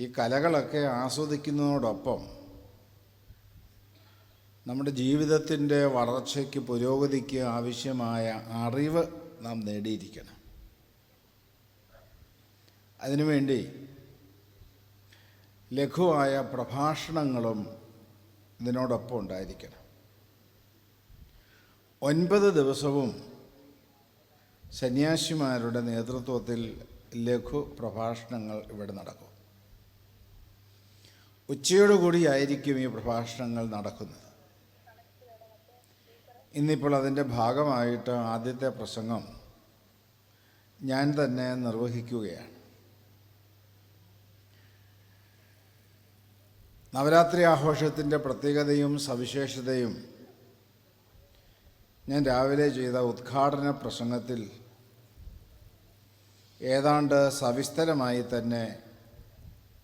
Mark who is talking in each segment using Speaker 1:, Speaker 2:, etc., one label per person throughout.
Speaker 1: ഈ കലകളൊക്കെ ആസ്വദിക്കുന്നതോടൊപ്പം നമ്മുടെ ജീവിതത്തിന്റെ വളർച്ചയ്ക്ക് പുരോഗതിക്ക് ആവശ്യമായ അറിവ് നാം നേടിയിരിക്കണം. അതിനുവേണ്ടി ലഘുവായ പ്രഭാഷണങ്ങളും ഇതിനോടൊപ്പം ഉണ്ടായിരിക്കണം. ഒൻപത് ദിവസവും സന്യാസിമാരുടെ നേതൃത്വത്തിൽ ലഘു പ്രഭാഷണങ്ങൾ ഇവിടെ നടക്കും. ഉച്ചയോടുകൂടിയായിരിക്കും ഈ പ്രഭാഷണങ്ങൾ നടക്കുന്നത്. ഇന്നിപ്പോൾ അതിന്റെ ഭാഗമായിട്ട് ആദ്യത്തെ പ്രസംഗം ഞാൻ തന്നെ നിർവഹിക്കുകയാണ്. നവരാത്രി ആഘോഷത്തിന്റെ പ്രത്യേകതയും സവിശേഷതയും ഞാൻ രാവിലെ ചെയ്ത ഉദ്ഘാടന പ്രസംഗത്തിൽ ഏതാണ്ട് സവിസ്തരമായി തന്നെ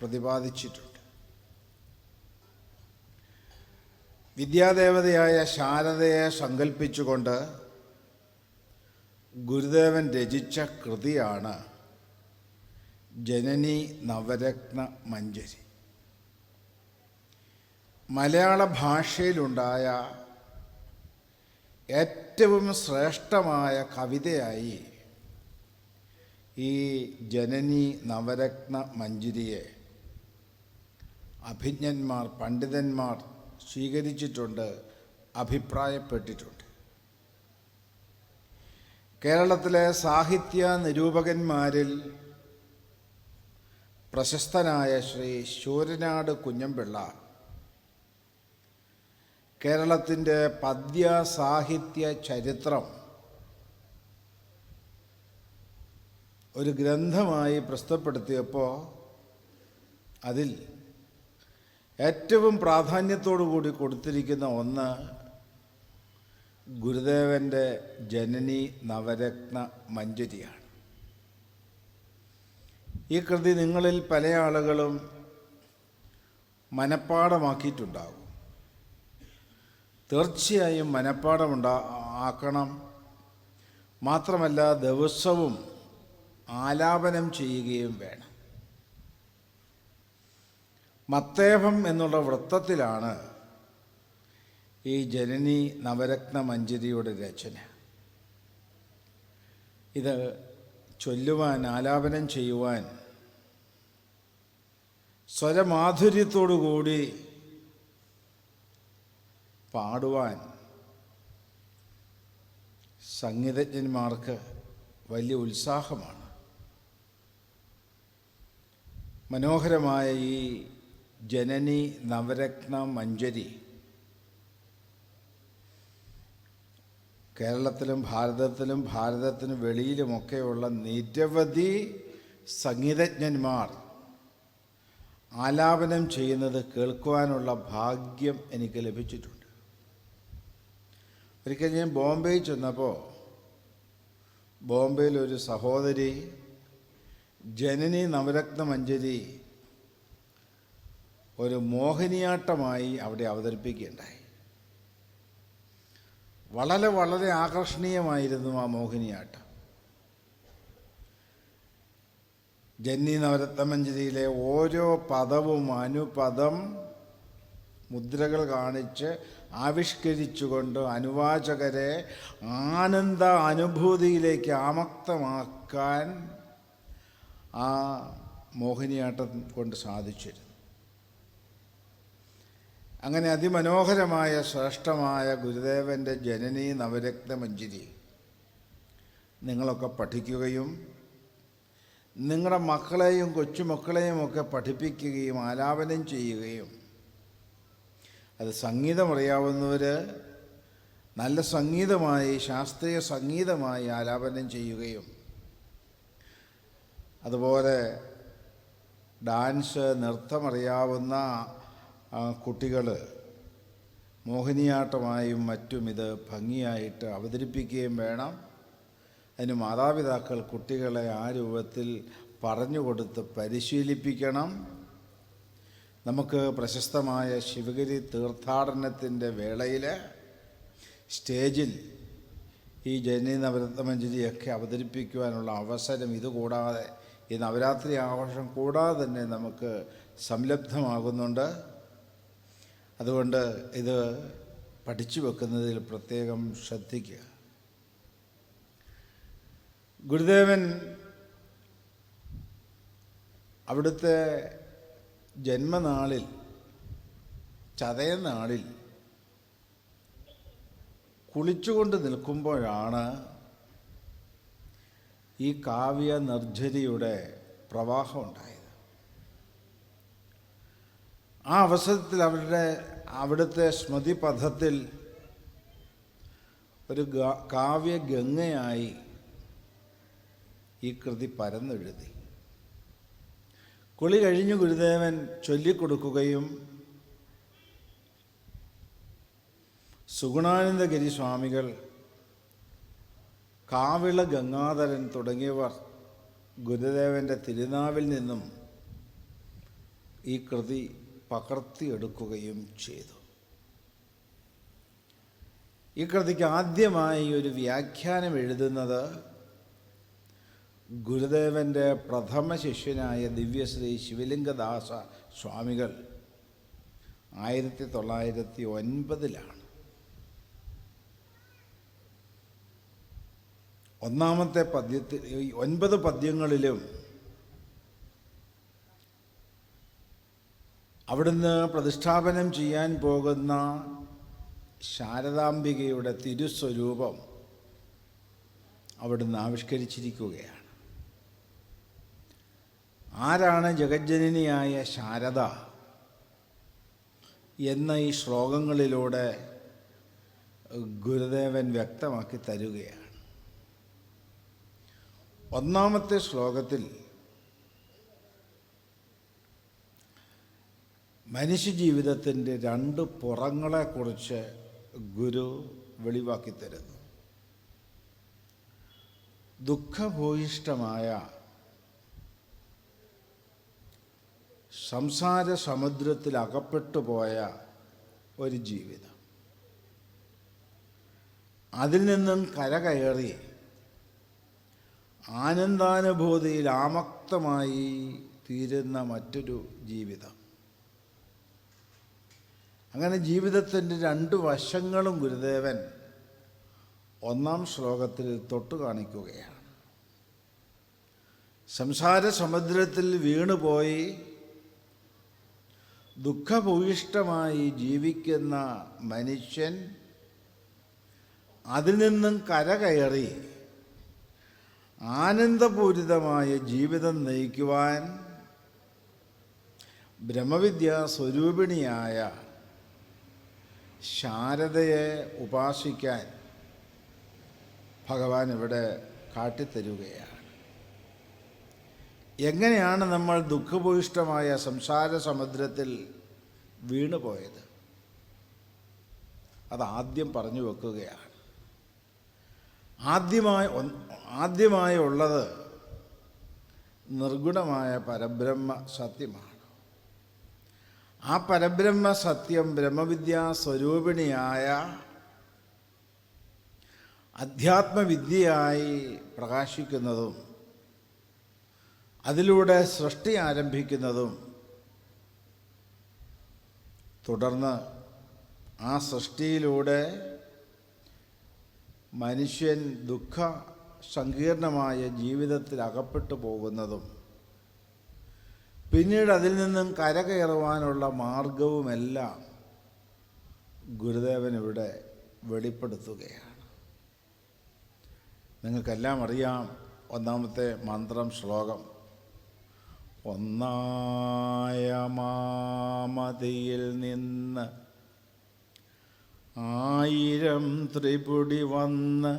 Speaker 1: പ്രതിപാദിച്ചിട്ടുണ്ട്. വിദ്യാദേവതയായ ശാരദയെ സങ്കല്പിച്ചുകൊണ്ട് ഗുരുദേവൻ രചിച്ച കൃതിയാണ് ജനനി നവരത്ന മഞ്ജരി. മലയാള ഭാഷയിലുണ്ടായ ഏറ്റവും ശ്രേഷ്ഠമായ കവിതയായി ഈ ജനനി നവരത്ന മഞ്ജരിയെ അഭിജ്ഞന്മാർ പണ്ഡിതന്മാർ സ്വീകരിച്ചിട്ടുണ്ട് അഭിപ്രായപ്പെട്ടിട്ടുണ്ട്. കേരളത്തിലെ സാഹിത്യ നിരൂപകന്മാരിൽ പ്രശസ്തനായ ശ്രീ ശൂരനാട് കുഞ്ഞമ്പിള്ള കേരളത്തിന്റെ പദ്യ സാഹിത്യ ചരിത്രം ഒരു ഗ്രന്ഥമായി പ്രസ്തുതപ്പെടുത്തിയപ്പോൾ അതിൽ ഏറ്റവും പ്രാധാന്യത്തോടു കൂടി കൊടുത്തിരിക്കുന്ന ഒന്ന് ഗുരുദേവന്റെ ജനനി നവരത്ന മഞ്ജരിയാണ്. ഈ കൃതി നിങ്ങളിൽ പല ആളുകളും മനഃപ്പാടമാക്കിയിട്ടുണ്ടാകും തീർച്ചയായും മനഃപ്പാടമുണ്ടാ ആക്കണം. മാത്രമല്ല ദിവസവും ആലാപനം ചെയ്യുകയും വേണം. മത്തേഹം എന്നുള്ള വൃത്തത്തിലാണ് ഈ ജനനി നവരത്ന മഞ്ജരിയുടെ രചന. ഇത് ചൊല്ലുവാൻ ആലാപനം ചെയ്യുവാൻ സ്വരമാധുര്യത്തോടുകൂടി പാടുവാൻ സംഗീതജ്ഞന്മാർക്ക് വലിയ ഉത്സാഹമാണ്. മനോഹരമായ ഈ ജനനി നവരത്ന മഞ്ജരി. കേരളത്തിലും ഭാരതത്തിലും ഭാരതത്തിന് വെളിയിലുമൊക്കെയുള്ള നിരവധി സംഗീതജ്ഞന്മാർ ആലാപനം ചെയ്യുന്നത് കേൾക്കുവാനുള്ള ഭാഗ്യം എനിക്ക് ലഭിച്ചിട്ടുണ്ട്. ഒരിക്കൽ ഞാൻ ബോംബെയിൽ ചെന്നപ്പോൾ ബോംബെയിൽ ഒരു സഹോദരി ജനനി നവരത്ന മഞ്ജരി ഒരു മോഹിനിയാട്ടമായി അവിടെ അവതരിപ്പിക്കുകയുണ്ടായി. വളരെ വളരെ ആകർഷണീയമായിരുന്നു ആ മോഹിനിയാട്ടം. ജന്നി നവരത്നമഞ്ജരിയിലെ ഓരോ പദവും അനുപദം മുദ്രകൾ കാണിച്ച് ആവിഷ്കരിച്ചുകൊണ്ട് അനുവാചകരെ ആനന്ദ അനുഭൂതിയിലേക്ക് ആമക്തമാക്കാൻ ആ മോഹിനിയാട്ടം കൊണ്ട് സാധിച്ചിരുന്നു. അങ്ങനെ അതിമനോഹരമായ ശ്രേഷ്ഠമായ ഗുരുദേവന്റെ ജനനി നവരത്നമഞ്ജരി നിങ്ങളൊക്കെ പഠിക്കുകയും നിങ്ങളുടെ മക്കളെയും കൊച്ചുമക്കളെയും ഒക്കെ പഠിപ്പിക്കുകയും ആലാപനം ചെയ്യുകയും. അത് സംഗീതം അറിയാവുന്നവർ നല്ല സംഗീതമായി ശാസ്ത്രീയ സംഗീതമായി ആലാപനം ചെയ്യുകയും. അതുപോലെ ഡാൻസ് നൃത്തമറിയാവുന്ന കുട്ടികൾ മോഹിനിയാട്ടമായും മറ്റും ഇത് ഭംഗിയായിട്ട് അവതരിപ്പിക്കുകയും വേണം. അതിന് മാതാപിതാക്കൾ കുട്ടികളെ ആ രൂപത്തിൽ പറഞ്ഞു കൊടുത്ത് പരിശീലിപ്പിക്കണം. നമുക്ക് പ്രശസ്തമായ ശിവഗിരി തീർത്ഥാടനത്തിന്റെ വേളയിൽ സ്റ്റേജിൽ ഈ ജനി നവരത്നമഞ്ജരിയൊക്കെ അവതരിപ്പിക്കുവാനുള്ള അവസരം ഇതുകൂടാതെ ഈ നവരാത്രി ആഘോഷം കൂടാതെ തന്നെ നമുക്ക് സംലബ്ധമാകുന്നുണ്ട്. അതുകൊണ്ട് ഇത് പഠിച്ചു വെക്കുന്നതിൽ പ്രത്യേകം ശ്രദ്ധിക്കുക. ഗുരുദേവൻ അവിടുത്തെ ജന്മനാളിൽ ചതയനാളിൽ കുളിച്ചുകൊണ്ട് നിൽക്കുമ്പോഴാണ് ഈ കാവ്യ നിർജരിയുടെ പ്രവാഹം ഉണ്ടായത്. ആ അവസരത്തിൽ അവരുടെ അവിടുത്തെ സ്മൃതിപഥത്തിൽ ഒരു കാവ്യ കാവ്യഗംഗയായി ഈ കൃതി പരന്നെഴുതി. കുളി കഴിഞ്ഞു ഗുരുദേവൻ ചൊല്ലിക്കൊടുക്കുകയും സുഗുണാനന്ദഗിരി സ്വാമികൾ കാവിള ഗംഗാധരൻ തുടങ്ങിയവർ ഗുരുദേവന്റെ തിരുനാവിൽ നിന്നും ഈ കൃതി പകർത്തിയെടുക്കുകയും ചെയ്തു. ഈ കൃതിക്ക് ആദ്യമായി ഒരു വ്യാഖ്യാനം എഴുതുന്നത് ഗുരുദേവന്റെ പ്രഥമ ശിഷ്യനായ ദിവ്യശ്രീ ശിവലിംഗദാസ സ്വാമികൾ ആയിരത്തി തൊള്ളായിരത്തി ഒൻപതിലാണ് ഒന്നാമത്തെ പദ്യത്തിൽ ഒൻപത് പദ്യങ്ങളിലും അവിടുന്ന് പ്രതിഷ്ഠാപനം ചെയ്യാൻ പോകുന്ന ശാരദാംബികയുടെ തിരുസ്വരൂപം അവിടുന്ന് ആവിഷ്കരിച്ചിരിക്കുകയാണ്. ആരാണ് ജഗജ്ജനനിയായ ശാരദ എന്ന ഈ ശ്ലോകങ്ങളിലൂടെ ഗുരുദേവൻ വ്യക്തമാക്കി തരുകയാണ്. ഒന്നാമത്തെ ശ്ലോകത്തിൽ മനുഷ്യജീവിതത്തിന്റെ രണ്ട് പുറങ്ങളെക്കുറിച്ച് ഗുരു വെളിവാക്കി തരുന്നു. ദുഃഖഭൂയിഷ്ടമായ സംസാര സമുദ്രത്തിൽ അകപ്പെട്ടു പോയ ഒരു ജീവിതം. അതിൽ നിന്നും കരകയറി ആനന്ദാനുഭൂതിയിൽ ആമക്തമായി തീരുന്ന മറ്റൊരു ജീവിതം. അങ്ങനെ ജീവിതത്തിന്റെ രണ്ട് വശങ്ങളും ഗുരുദേവൻ ഒന്നാം ശ്ലോകത്തിൽ തൊട്ടു കാണിക്കുകയാണ്. സംസാര സമുദ്രത്തിൽ വീണുപോയി ദുഃഖഭൂയിഷ്ടമായി ജീവിക്കുന്ന മനുഷ്യൻ അതിൽ നിന്നും കരകയറി ആനന്ദപൂരിതമായ ജീവിതം നയിക്കുവാൻ ബ്രഹ്മവിദ്യ സ്വരൂപിണിയായ ശാരദയെ ഉപാസിക്കാൻ ഭഗവാൻ ഇവിടെ കാട്ടിത്തരുകയാണ്. എങ്ങനെയാണ് നമ്മൾ ദുഃഖഭൂയിഷ്ടമായ സംസാര സമുദ്രത്തിൽ വീണുപോയത്? അതാദ്യം പറഞ്ഞു വെക്കുകയാണ്. ആദ്യമായി ആദ്യമായുള്ളത് നിർഗുണമായ പരബ്രഹ്മ സത്യമാണ്. ആ പരബ്രഹ്മ സത്യം ബ്രഹ്മവിദ്യാ സ്വരൂപിണിയായ അധ്യാത്മവിദ്യയായി പ്രകാശിക്കുന്നതും അതിലൂടെ സൃഷ്ടി ആരംഭിക്കുന്നതും തുടർന്ന് ആ സൃഷ്ടിയിലൂടെ മനുഷ്യൻ ദുഃഖ സങ്കീർണമായ ജീവിതത്തിൽ അകപ്പെട്ടു പോകുന്നതും പിന്നീട് അതിൽ നിന്നും കരകയറുവാനുള്ള മാർഗവുമെല്ലാം ഗുരുദേവൻ ഇവിടെ വെളിപ്പെടുത്തുകയാണ്. നിങ്ങൾക്കെല്ലാം അറിയാം ഒന്നാമത്തെ മന്ത്രം ശ്ലോകം. ഒന്നായ മാമതിയിൽ നിന്ന് ആയിരം ത്രിപുടി വന്ന്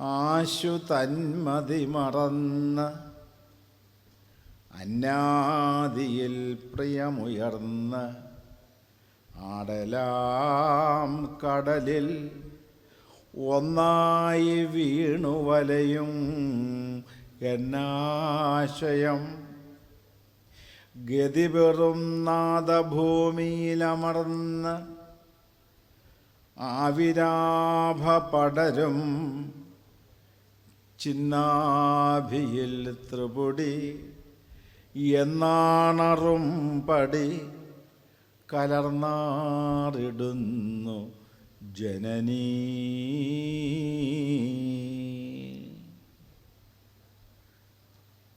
Speaker 1: ആശു തന്മതി മറന്ന് അന്നാദിയിൽ പ്രിയമുയർന്ന് ആടലാം കടലിൽ ഒന്നായി വീണു വലയും എന്നാശയം. ഗതിപെറും നാദഭൂമിയിലമർന്ന് ആവിരാഭ പടരും ചിന്നാഭിയിൽ ത്രിപുടി എന്നാണറും പടി കലർന്നാറിടുന്നു ജനനീ.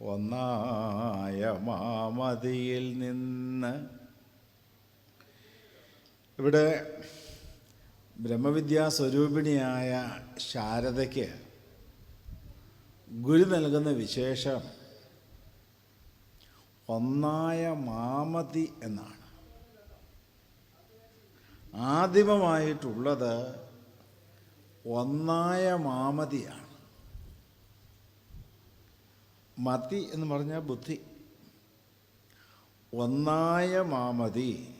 Speaker 1: ഒന്നായ മാമതിയിൽ നിന്ന് ഇവിടെ ബ്രഹ്മവിദ്യാസ്വരൂപിണിയായ ശാരദയ്ക്ക് ഗുരു നൽകുന്ന വിശേഷം ഒന്നായ മാമതി എന്നാണ്. ആദിമമായിട്ടുള്ളത് ഒന്നായ മാമതിയാണ്. മതി എന്ന് പറഞ്ഞാൽ ബുദ്ധി. ഒന്നായ മാമതി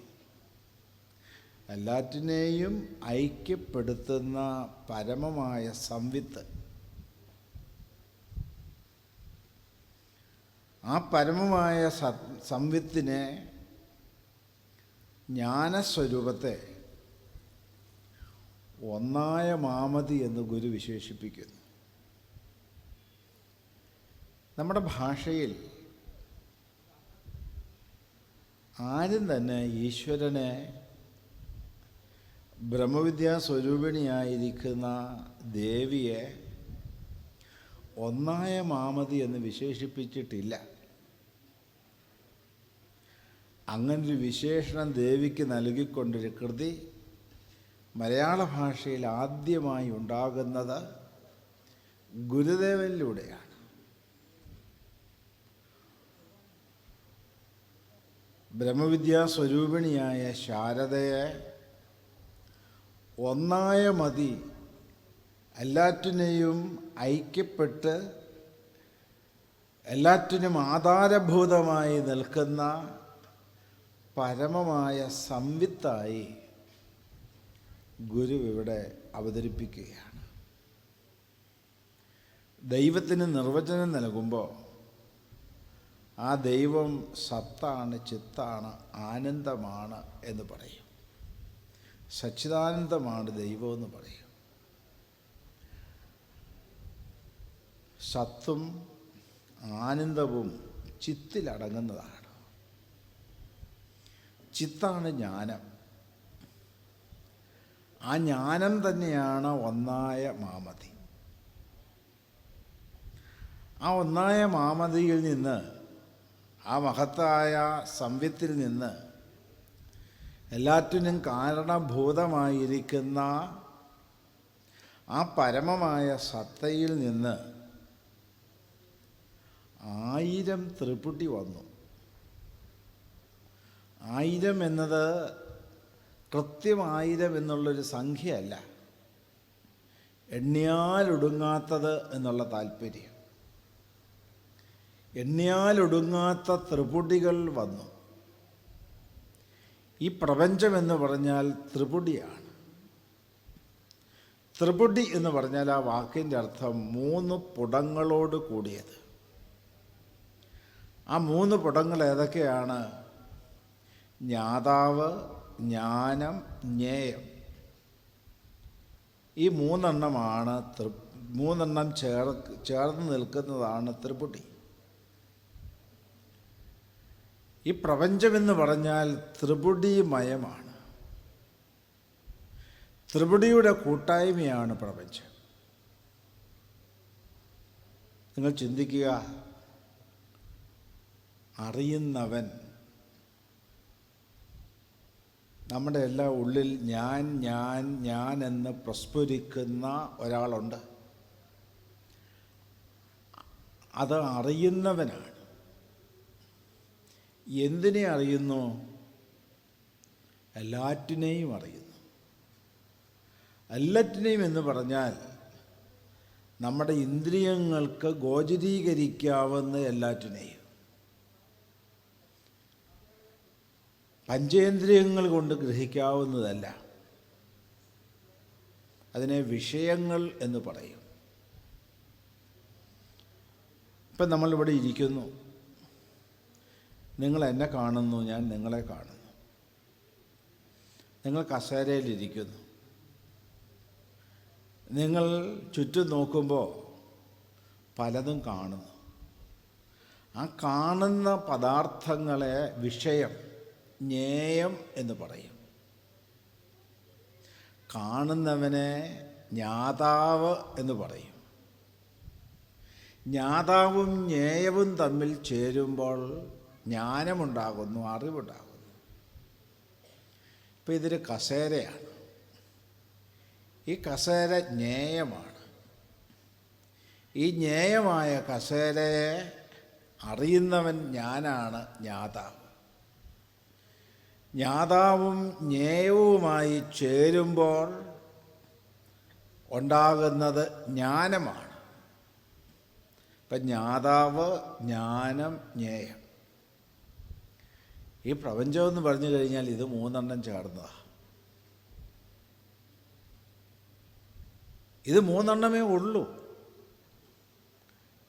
Speaker 1: എല്ലാറ്റിനെയും ഐക്യപ്പെടുത്തുന്ന പരമമായ സംവിത്ത് ആ പരമമായ സംവിത്തിനെ ജ്ഞാനസ്വരൂപത്തെ ഒന്നായ മാമതി എന്ന് ഗുരു വിശേഷിപ്പിക്കുന്നു. നമ്മുടെ ഭാഷയിൽ ആരും തന്നെ ഈശ്വരനെ ബ്രഹ്മവിദ്യാ സ്വരൂപിണിയായിരിക്കുന്ന ദേവിയെ ഒന്നായ മാമതി എന്ന് വിശേഷിപ്പിച്ചിട്ടില്ല. അങ്ങനൊരു വിശേഷണം ദേവിക്ക് നൽകിക്കൊണ്ടൊരു കൃതി മലയാള ഭാഷയിൽ ആദ്യമായി ഉണ്ടാകുന്നത് ഗുരുദേവനിലൂടെയാണ്. ബ്രഹ്മവിദ്യാ സ്വരൂപിണിയായ ശാരദയെ ഒന്നായ മതി എല്ലാറ്റിനെയും ഐക്യപ്പെട്ട് എല്ലാറ്റിനും ആധാരഭൂതമായി നിൽക്കുന്ന പരമമായ സംവിത്തായി ഗുരു ഇവിടെ അവതരിപ്പിക്കുകയാണ്. ദൈവത്തിന് നിർവചനം നൽകുമ്പോൾ ആ ദൈവം സത്താണ് ചിത്താണ് ആനന്ദമാണ് എന്ന് പറയും. സച്ചിദാനന്ദമാണ് ദൈവം എന്ന് പറയും. സത്തും ആനന്ദവും ചിത്തിലടങ്ങുന്നതാണ് ചിത്താണ് ജ്ഞാനം. ആ ജ്ഞാനം തന്നെയാണ് ഒന്നായ മാമതി. ആ ഒന്നായ മാമതിയിൽ നിന്ന് ആ മഹത്തായ സംവിത്തിൽ നിന്ന് എല്ലാറ്റിനും കാരണഭൂതമായിരിക്കുന്ന ആ പരമമായ സത്തയിൽ നിന്ന് ആയിരം ത്രിപുടി വന്നു. ആയിരം എന്നത് കൃത്യം ആയിരം എന്നുള്ളൊരു സംഖ്യയല്ല. എണ്ണിയാലൊടുങ്ങാത്തത് എന്നുള്ള താല്പര്യം. എണ്ണിയാലൊടുങ്ങാത്ത ത്രിപുടികൾ വന്നു. ഈ പ്രപഞ്ചം എന്ന് പറഞ്ഞാൽ ത്രിപുടിയാണ്. ത്രിപുടി എന്ന് പറഞ്ഞാൽ ആ വാക്കിന്റെ അർത്ഥം മൂന്ന് പുടങ്ങളോട് കൂടിയത്. ആ മൂന്ന് പുടങ്ങൾ ഏതൊക്കെയാണ്? ജ്ഞാതാവ് ജ്ഞാനം ജ്ഞേയം. ഈ മൂന്നെണ്ണമാണ് തൃ മൂന്നെണ്ണം ചേർ ചേർന്ന് നിൽക്കുന്നതാണ് ത്രിപുടി. ഈ പ്രപഞ്ചമെന്ന് പറഞ്ഞാൽ ത്രിപുടിമയമാണ്. ത്രിപുടിയുടെ കൂട്ടായ്മയാണ് പ്രപഞ്ചം. നിങ്ങൾ ചിന്തിക്കുക അറിയുന്നവൻ നമ്മുടെ എല്ലാ ഉള്ളിൽ ഞാൻ ഞാൻ ഞാൻ എന്ന് പ്രസ്ഫുരിക്കുന്ന ഒരാളുണ്ട്. അത് അറിയുന്നവനാണ്. എന്തിനെ അറിയുന്നു? എല്ലാറ്റിനെയും അറിയുന്നു. എല്ലാറ്റിനെയും എന്ന് പറഞ്ഞാൽ നമ്മുടെ ഇന്ദ്രിയങ്ങൾക്ക് ഗോചരീകരിക്കാവുന്ന എല്ലാറ്റിനെയും. പഞ്ചേന്ദ്രിയങ്ങൾ കൊണ്ട് ഗ്രഹിക്കാവുന്നതല്ല. അതിനെ വിഷയങ്ങൾ എന്ന് പറയും. ഇപ്പം നമ്മളിവിടെ ഇരിക്കുന്നു. നിങ്ങൾ എന്നെ കാണുന്നു ഞാൻ നിങ്ങളെ കാണുന്നു. നിങ്ങൾ കസേരയിലിരിക്കുന്നു. നിങ്ങൾ ചുറ്റും നോക്കുമ്പോൾ പലതും കാണുന്നു. ആ കാണുന്ന പദാർത്ഥങ്ങളെ വിഷയം ജ്ഞേയം എന്ന് പറയും. കാണുന്നവനെ ജ്ഞാതാവ് എന്ന് പറയും. ജ്ഞാതാവും ജ്ഞേയവും തമ്മിൽ ചേരുമ്പോൾ ജ്ഞാനമുണ്ടാകുന്നു അറിവുണ്ടാകുന്നു. ഇപ്പം ഇതൊരു കസേരയാണ്. ഈ കസേര ജ്ഞേയമാണ്. ഈ ജ്ഞേയമായ കസേരയെ അറിയുന്നവൻ ഞാനാണ് ജ്ഞാതാവ്. ജ്ഞാതാവും ജ്ഞേയവുമായി ചേരുമ്പോൾ ഉണ്ടാകുന്നത് ജ്ഞാനമാണ്. ഇപ്പം ജ്ഞാതാവ് ജ്ഞാനം ജ്ഞേയം. ഈ പ്രപഞ്ചം എന്ന് പറഞ്ഞു കഴിഞ്ഞാൽ ഇത് മൂന്നെണ്ണം ചേർന്നതാണ് ഇത് മൂന്നെണ്ണമേ ഉള്ളൂ.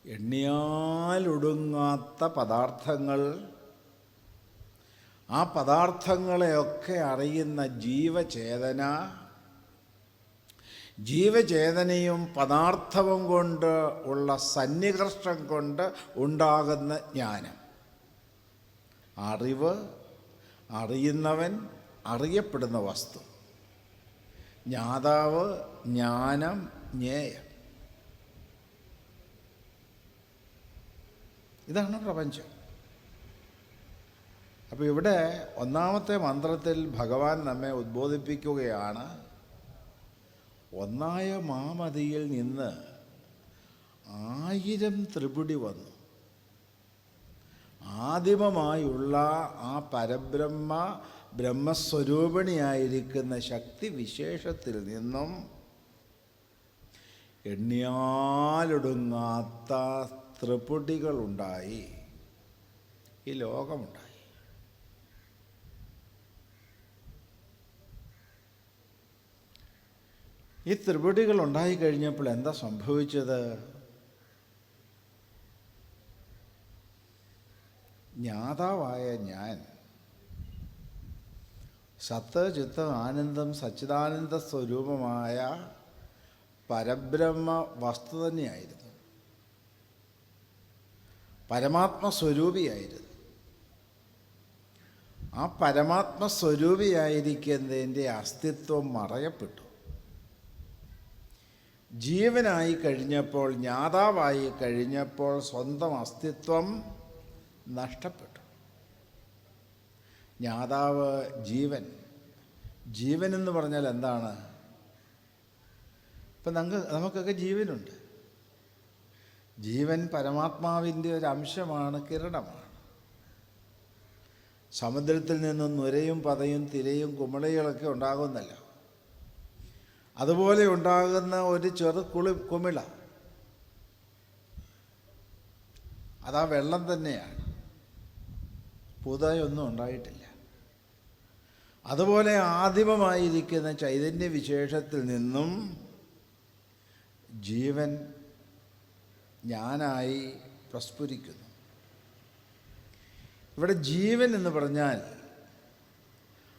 Speaker 1: എണ്ണിയാലൊടുങ്ങാത്ത പദാർത്ഥങ്ങൾ ആ പദാർത്ഥങ്ങളെയൊക്കെ അറിയുന്ന ജീവചേതന ജീവചേതനയും പദാർത്ഥവും കൊണ്ട് ഉള്ള സന്നികർഷം കൊണ്ട് ഉണ്ടാകുന്ന ജ്ഞാനം. അറിവ് അറിയുന്നവൻ അറിയപ്പെടുന്ന വസ്തു. ജ്ഞാതാവ് ജ്ഞാനം ജ്ഞേയം. ഇതാണ് പ്രപഞ്ചം. അപ്പോൾ ഇവിടെ ഒന്നാമത്തെ മന്ത്രത്തിൽ ഭഗവാൻ നമ്മെ ഉദ്ബോധിപ്പിക്കുകയാണ്. ഒന്നായ മാമതിയിൽ നിന്ന് ആയിരം ത്രിപുടി വന്നു. ആദിമമായുള്ള ആ പരബ്രഹ്മ ബ്രഹ്മസ്വരൂപിണിയായിരിക്കുന്ന ശക്തി വിശേഷത്തിൽ നിന്നും എണ്ണിയാലൊടുങ്ങാത്ത ത്രിപുടികളുണ്ടായി. ഈ ലോകമുണ്ടായി. ഈ ത്രിപുടികൾ ഉണ്ടായി കഴിഞ്ഞപ്പോൾ എന്താ സംഭവിച്ചത്? ജ്ഞാതാവായ ഞാൻ സത്ത് ചിത്ത ആനന്ദം സച്ചിദാനന്ദ സ്വരൂപമായ പരബ്രഹ്മ വസ്തു തന്നെയായിരുന്നു. പരമാത്മസ്വരൂപിയായിരുന്നു ആ പരമാത്മസ്വരൂപിയായിരിക്കുന്നതിന്റെ അസ്തിത്വം മറയപ്പെട്ടു. ജീവനായി കഴിഞ്ഞപ്പോൾ ജ്ഞാതാവായി കഴിഞ്ഞപ്പോൾ സ്വന്തം അസ്തിത്വം നഷ്ടപ്പെട്ടു. ജ്ഞാതാവ് ജീവൻ. ജീവൻ എന്ന് പറഞ്ഞാൽ എന്താണ്? ഇപ്പം നമുക്ക് നമുക്കൊക്കെ ജീവനുണ്ട്. ജീവൻ പരമാത്മാവിന്റെ ഒരു അംശമാണ് കിരണമാണ്. സമുദ്രത്തിൽ നിന്നും നുരയും പതയും തിരയും കുമിളകളൊക്കെ ഉണ്ടാകുന്നല്ലോ. അതുപോലെ ഉണ്ടാകുന്ന ഒരു ചെറു കുളി കുമിള. അതാ വെള്ളം തന്നെയാണ്. പുതുതായൊന്നും ഉണ്ടായിട്ടില്ല. അതുപോലെ ആദിമമായിരിക്കുന്ന ചൈതന്യ വിശേഷത്തിൽ നിന്നും ജീവൻ ഞാനായി പ്രസ്ഫുരിക്കുന്നു. ഇവിടെ ജീവൻ എന്ന് പറഞ്ഞാൽ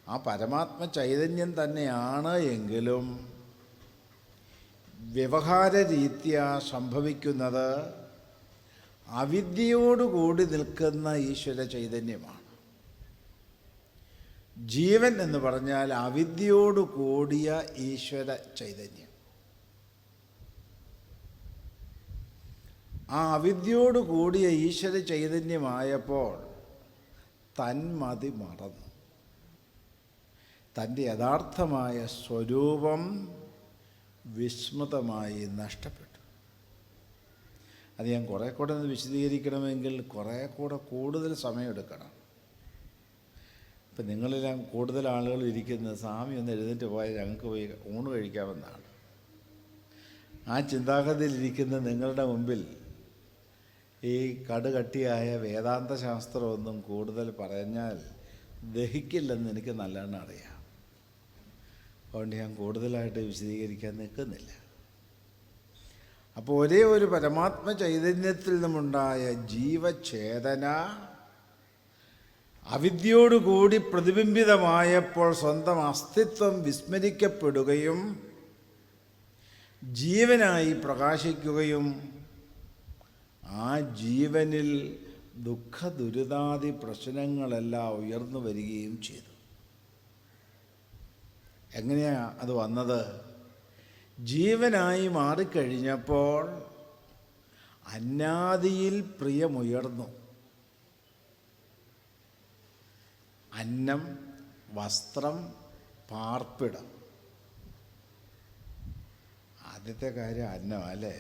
Speaker 1: ആ പരമാത്മ ചൈതന്യം തന്നെയാണ് എങ്കിലും വ്യവഹാര രീത്യ സംഭവിക്കുന്നത് അവിദ്യയോടുകൂടി നിൽക്കുന്ന ഈശ്വര ചൈതന്യമാണ് ജീവൻ എന്ന് പറഞ്ഞാൽ അവിദ്യയോട് കൂടിയ ഈശ്വര ചൈതന്യം ആ അവിദ്യയോട് കൂടിയ ഈശ്വര ചൈതന്യമായപ്പോൾ തന്മതി മറന്നു. തന്റെ യഥാർത്ഥമായ സ്വരൂപം വിസ്മൃതമായി നഷ്ടപ്പെട്ടു. അത് ഞാൻ കുറേ കൂടെ ഒന്ന് വിശദീകരിക്കണമെങ്കിൽ കുറേ കൂടെ കൂടുതൽ സമയമെടുക്കണം. ഇപ്പം നിങ്ങളെല്ലാം കൂടുതൽ ആളുകൾ ഇരിക്കുന്നത് സ്വാമി ഒന്ന് എഴുന്നേറ്റ് പോയാൽ ഞങ്ങൾക്ക് പോയി ഊണ് കഴിക്കാമെന്നാണ്. ആ ചിന്താഗതിയിലിരിക്കുന്ന നിങ്ങളുടെ മുമ്പിൽ ഈ കടുകട്ടിയായ വേദാന്ത ശാസ്ത്രമൊന്നും കൂടുതൽ പറഞ്ഞാൽ ദഹിക്കില്ലെന്ന് എനിക്ക് നല്ലോണം അറിയാം. അതുകൊണ്ട് ഞാൻ കൂടുതലായിട്ട് വിശദീകരിക്കാൻ നിൽക്കുന്നില്ല. അപ്പോൾ ഒരേ ഒരു പരമാത്മ ചൈതന്യത്തിൽ നിന്നുണ്ടായ ജീവചേതന അവിദ്യയോടുകൂടി പ്രതിബിംബിതമായപ്പോൾ സ്വന്തം അസ്തിത്വം വിസ്മരിക്കപ്പെടുകയും ജീവനായി പ്രകാശിക്കുകയും ആ ജീവനിൽ ദുഃഖ ദുരിതാദി പ്രശ്നങ്ങളെല്ലാം ഉയർന്നു വരികയും ചെയ്തു. എങ്ങനെയാ അത് വന്നത്? ജീവനായി മാറിക്കഴിഞ്ഞപ്പോൾ അന്നാദിയിൽ പ്രിയമുയർന്നു. അന്നം വസ്ത്രം പാർപ്പിടം. ആദ്യത്തെ കാര്യം അന്നം അല്ലേ?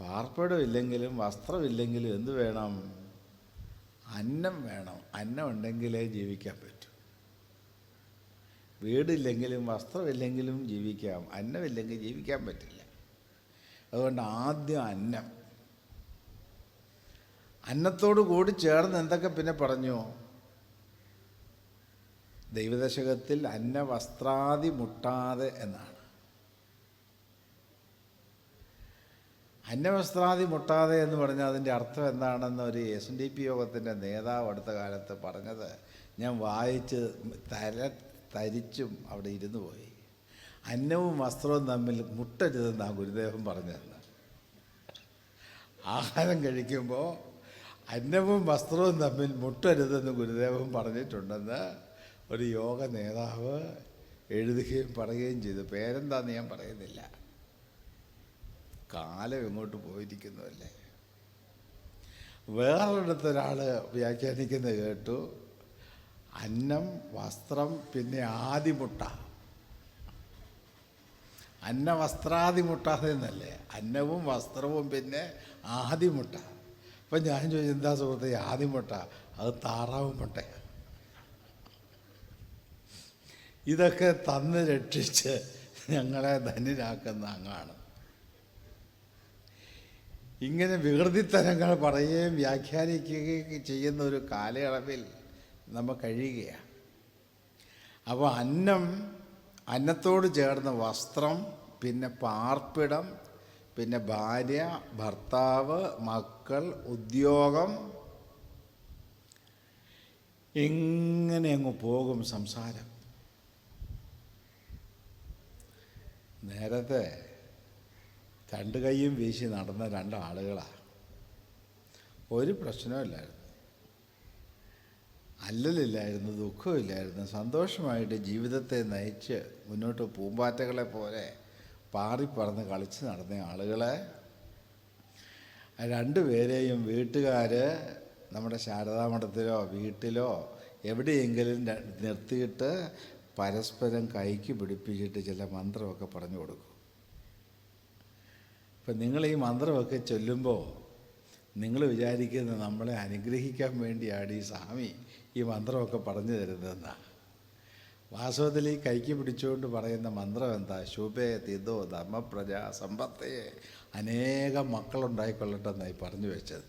Speaker 1: പാർപ്പിടമില്ലെങ്കിലും വസ്ത്രമില്ലെങ്കിലും എന്ത് വേണം? അന്നം വേണം. അന്നം ഉണ്ടെങ്കിലേ ജീവിക്കാൻ പറ്റൂ. വീടില്ലെങ്കിലും വസ്ത്രമില്ലെങ്കിലും ജീവിക്കാം അന്നമില്ലെങ്കിൽ ജീവിക്കാൻ പറ്റില്ല. അതുകൊണ്ട് ആദ്യം അന്നം. അന്നത്തോടു കൂടി ചേർന്ന് എന്തൊക്കെ പിന്നെ പറഞ്ഞു? ദൈവദശകത്തിൽ അന്നവസ്ത്രാദി മുട്ടാതെ എന്നാണ്. അന്നവസ്ത്രാദി മുട്ടാതെ എന്ന് പറഞ്ഞാൽ അതിന്റെ അർത്ഥം എന്താണെന്ന് ഒരു എസ് ഡി പി യോഗത്തിന്റെ നേതാവ് അടുത്ത കാലത്ത് പറഞ്ഞത് ഞാൻ വായിച്ച് തല തരിച്ചും അവിടെ ഇരുന്നു പോയി. അന്നവും വസ്ത്രവും തമ്മിൽ മുട്ടരുതെന്നാണ് ഗുരുദേവൻ പറഞ്ഞത് ആഹാരം കഴിക്കുമ്പോൾ അന്നവും വസ്ത്രവും തമ്മിൽ മുട്ടരുതെന്ന് ഗുരുദേവൻ പറഞ്ഞിട്ടുണ്ടെന്ന് ഒരു യോഗ നേതാവ് എഴുതുകയും പറയുകയും ചെയ്തു. പേരെന്താന്ന് ഞാൻ പറയുന്നില്ല. കാലം എങ്ങോട്ട് പോയിരിക്കുന്നുവല്ലേ വേറൊരിടത്തൊരാൾ വ്യാഖ്യാനിക്കുന്നത് കേട്ടു. അന്നം വസ്ത്രം പിന്നെ ആദിമുട്ട. അന്ന വസ്ത്രാദിമുട്ട എന്നല്ലേ അന്നവും വസ്ത്രവും പിന്നെ ആദിമുട്ട. അപ്പം ഞാൻ ചോദിച്ചു എന്താ സുഹൃത്തെ ആദിമുട്ട? അത് താറാവ് മുട്ടയാണ് ഇതൊക്കെ തന്ന് രക്ഷിച്ച് ഞങ്ങളെ ധന്യരാക്കുന്ന അങ്ങാണ്. ഇങ്ങനെ വികൃതിത്തരങ്ങൾ പറയുകയും വ്യാഖ്യാനിക്കുകയും ചെയ്യുന്ന ഒരു കാലയളവിൽ നമ്മൾ കഴിയുകയാണ് അപ്പോൾ അന്നം അന്നത്തോട് ചേർന്ന വസ്ത്രം പിന്നെ പാർപ്പിടം പിന്നെ ഭാര്യ ഭർത്താവ് മക്കൾ ഉദ്യോഗം. എങ്ങനെ അങ്ങ് പോകും സംസാരം. നേരത്തെ രണ്ട് കൈയും വീശി നടന്ന രണ്ടാളുകളാണ് ഒരു പ്രശ്നമില്ലായിരുന്നു അല്ലലില്ലായിരുന്നു ദുഃഖമില്ലായിരുന്നു സന്തോഷമായിട്ട് ജീവിതത്തെ നയിച്ച് മുന്നോട്ട് പൂമ്പാറ്റകളെ പോലെ പാറിപ്പറന്ന് കളിച്ച് നടന്ന ആളുകളെ രണ്ടുപേരെയും വീട്ടുകാർ നമ്മുടെ ശാരദാമഠത്തിലോ വീട്ടിലോ എവിടെയെങ്കിലും നിർത്തിയിട്ട് പരസ്പരം കൈക്ക് പിടിപ്പിച്ചിട്ട് ചില മന്ത്രമൊക്കെ പറഞ്ഞു കൊടുക്കും. ഇപ്പം നിങ്ങൾ ഈ മന്ത്രമൊക്കെ ചൊല്ലുമ്പോൾ നിങ്ങൾ വിചാരിക്കുന്നത് നമ്മളെ അനുഗ്രഹിക്കാൻ വേണ്ടിയാണ് ഈ സ്വാമി. ഈ മന്ത്രമൊക്കെ പറഞ്ഞു തരുന്നതെന്നാണ് വാസ്തവത്തിൽ ഈ കൈക്ക് പിടിച്ചുകൊണ്ട് പറയുന്ന മന്ത്രം എന്താ ശുഭേ തിതോ ധർമ്മപ്രജ സമ്പത്തേ. അനേകം മക്കളുണ്ടായിക്കൊള്ളട്ടെ എന്നായി പറഞ്ഞു വെച്ചത്.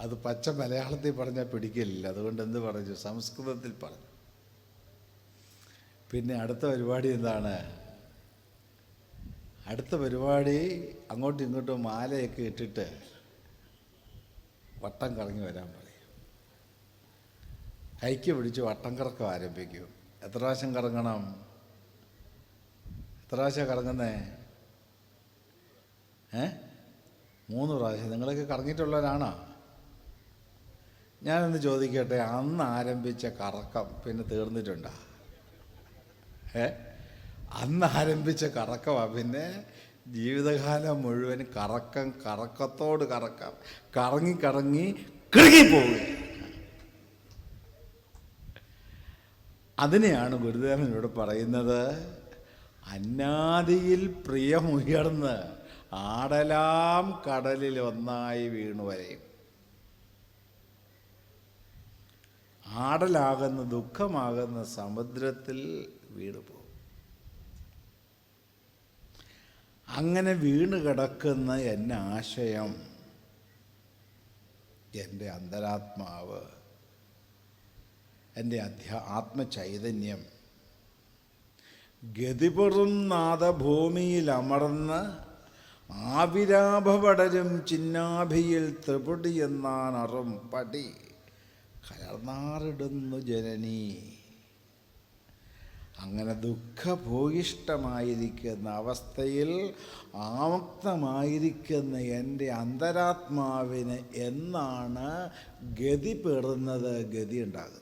Speaker 1: അത് പച്ച മലയാളത്തിൽ പറഞ്ഞാൽ പിടിക്കില്ല അതുകൊണ്ട് എന്ത് പറഞ്ഞു? സംസ്കൃതത്തിൽ പറഞ്ഞു. പിന്നെ അടുത്ത പരിപാടി എന്താണ്? അടുത്ത പരിപാടി അങ്ങോട്ടും ഇങ്ങോട്ടും മാലയൊക്കെ ഇട്ടിട്ട് വട്ടം കറങ്ങി വരാൻ കൈക്ക് പിടിച്ച് വട്ടം കറക്കം ആരംഭിക്കും. എത്ര പ്രാവശ്യം കറങ്ങണം? എത്ര പ്രാവശ്യം കറങ്ങുന്നേ? ഏ? മൂന്ന് പ്രാവശ്യം. നിങ്ങളൊക്കെ കറങ്ങിയിട്ടുള്ളവരാണോ? ഞാനൊന്ന് ചോദിക്കട്ടെ അന്ന് ആരംഭിച്ച കറക്കം പിന്നെ തീർന്നിട്ടുണ്ടോ? ഏ? അന്ന് ആരംഭിച്ച കറക്കമാണ് പിന്നെ ജീവിതകാലം മുഴുവൻ കറക്കം കറക്കത്തോട് കറക്കം കറങ്ങി കറങ്ങി കിഴങ്ങിപ്പോവുക അതിനെയാണ് ഗുരുദേവൻ ഇവിടെ പറയുന്നത്. അന്നാദിയിൽ പ്രിയമുയർന്ന് ആടലാം കടലിൽ ഒന്നായി വീണു വരെയും. ആടലാകുന്ന ദുഃഖമാകുന്ന സമുദ്രത്തിൽ വീണു പോകും അങ്ങനെ വീണ് കിടക്കുന്ന എന്നെ ആശയം എന്റെ അന്തരാത്മാവ് എന്റെ അധ്യാ ആത്മചൈതന്യം. ഗതിപെറും നാദഭൂമിയിൽ അമർന്ന് ആവിരാഭപടരും ചിന്നാഭിയിൽ ത്രിപുടി എന്നാണറും പടി കലർന്നാറിടുന്നു ജനനി. അങ്ങനെ ദുഃഖഭൂയിഷ്ടമായിരിക്കുന്ന അവസ്ഥയിൽ ആമുക്തമായിരിക്കുന്ന എന്റെ അന്തരാത്മാവിന് എന്നാണ് ഗതി പെറുന്നത് ഗതി ഉണ്ടാകുന്നത്.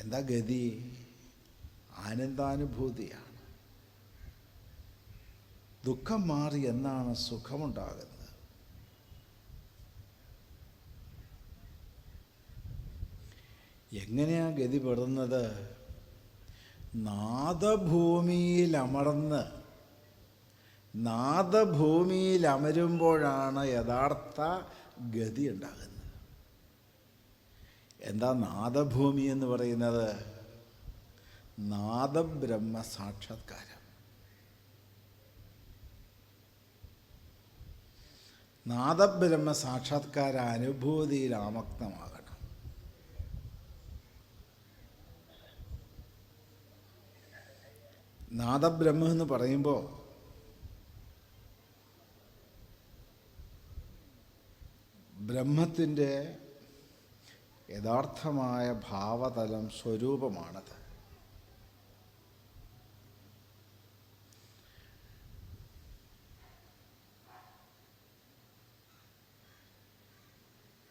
Speaker 1: എന്താ ഗതി? ആനന്ദാനുഭൂതിയാണ്. ദുഃഖം മാറി എന്നാണ് സുഖമുണ്ടാകുന്നത്. എങ്ങനെയാ ഗതി പെടുന്നത്? നാദഭൂമിയിൽ അമരുമ്പോഴാണ് യഥാർത്ഥ ഗതി ഉണ്ടാകുന്നത്. എന്താ നാദഭൂമി എന്ന് പറയുന്നത്? നാദബ്രഹ്മ സാക്ഷാത്കാരം. നാദബ്രഹ്മ സാക്ഷാത്കാര അനുഭൂതിയിൽ ആമക്തമാകണം നാദബ്രഹ്മ എന്ന് പറയുമ്പോൾ ബ്രഹ്മത്തിന്റെ യഥാർത്ഥമായ ഭാവതലം സ്വരൂപമാണത്.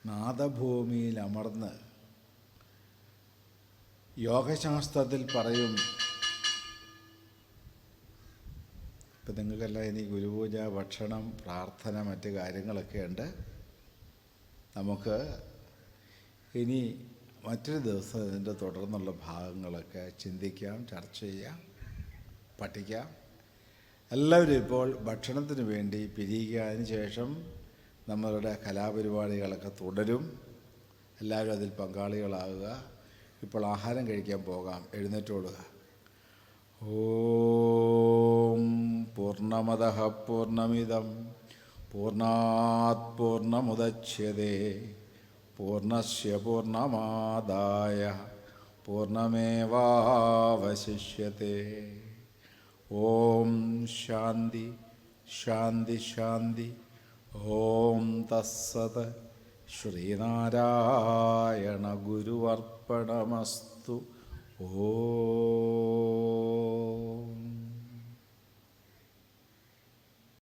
Speaker 1: നാദഭൂമിയിൽ അമർന്ന് യോഗശാസ്ത്രത്തിൽ പറയും ഇപ്പം നിങ്ങൾക്കെല്ലാം ഇനി ഗുരുപൂജ ഭക്ഷണം പ്രാർത്ഥന മറ്റ് കാര്യങ്ങളൊക്കെ ഉണ്ട് നമുക്ക് ഇനി മറ്റൊരു ദിവസം ഇതിന്റെ തുടർന്നുള്ള ഭാഗങ്ങളൊക്കെ ചിന്തിക്കാം ചർച്ച ചെയ്യാം പഠിക്കാം. എല്ലാവരും ഇപ്പോൾ ഭക്ഷണത്തിന് വേണ്ടി പിരിയുക. അതിന് ശേഷം നമ്മളുടെ കലാപരിപാടികളൊക്കെ തുടരും. എല്ലാവരും അതിൽ പങ്കാളികളാകുക. ഇപ്പോൾ ആഹാരം കഴിക്കാൻ പോകാം. എഴുന്നേറ്റോടുക ഓം പൂർണമത പൂർണമിതം പൂർണാത് പൂർണമുദച്യതേ പൂർണസ്യ പൂർണമാദായ പൂർണമേവാവശിഷ്യത്തെ ഓം ശാന്തി ശാന്തി ശാന്തി ഓം തസ്സത് ശ്രീനാരായണ ഗുരുവർപ്പണമസ്തു ഓം